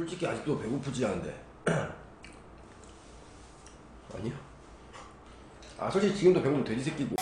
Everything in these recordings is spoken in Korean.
솔직히 아직도 배고프지 않은데. 아니요 아 솔직히 지금도 배고프면 돼지 새끼고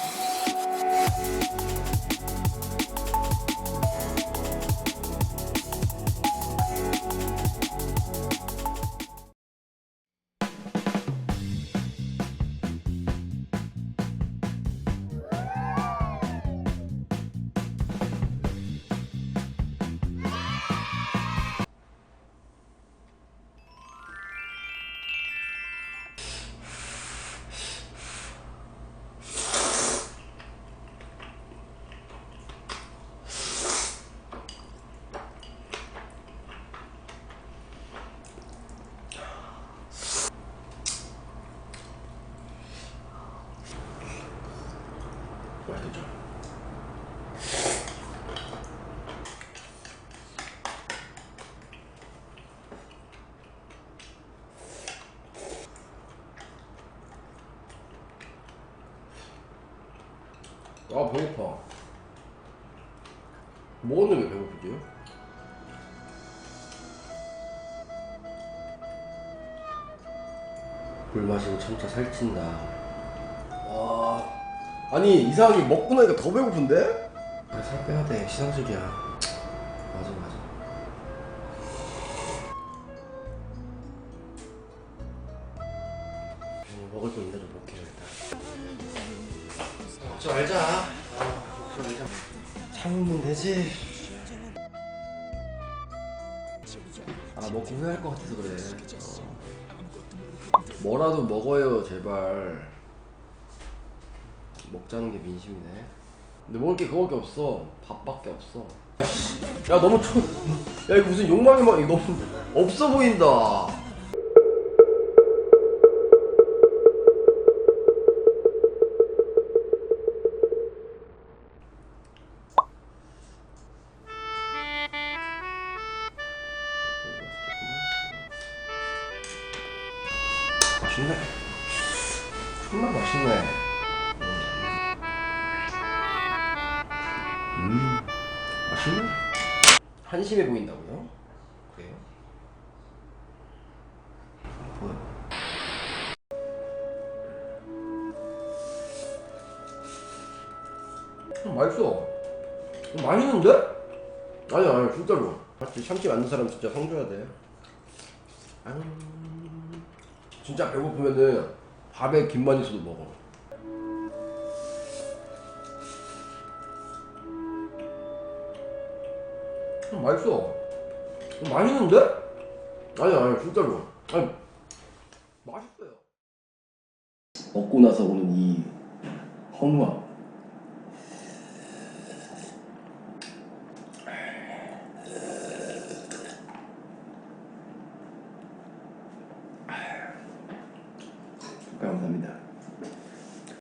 맛있겠죠? 아 배고파 먹었는데 왜 배고프지? 물 마시고 참자 살찐다 와 아니 이상하게 먹고 나니까 더 배고픈데? 살 빼야 돼. 시상식이야. 맞아 맞아. 음, 먹을 거 있나 좀 볼게요 일단 먹지 말자. 아, 먹지 말자. 참으면 되지. 아 먹고 후회할 것 같아서 그래. 어. 뭐라도 먹어요 제발 먹자는 게 민심이네. 근데 먹을 게 그거밖에 없어. 밥밖에 없어. 야 너무 초. 야 이거 무슨 욕망이 막 이거 너무 없어 보인다. 맛있네. 정말 맛있네. 음, 맛있네. 한심해 보인다고요? 그래요? 뭐야? 음, 맛있어. 음, 맛있는데? 아니 아니 진짜로. 맞지 참치 만든 사람 진짜 상 줘야 돼. 아유, 진짜 배고프면은 밥에 김만 있어도 먹어. 음, 맛있어. 음, 맛있는데? 아니 아니 진짜로. 아니 맛있어요. 먹고 나서 오는 이 허무함. 감사합니다.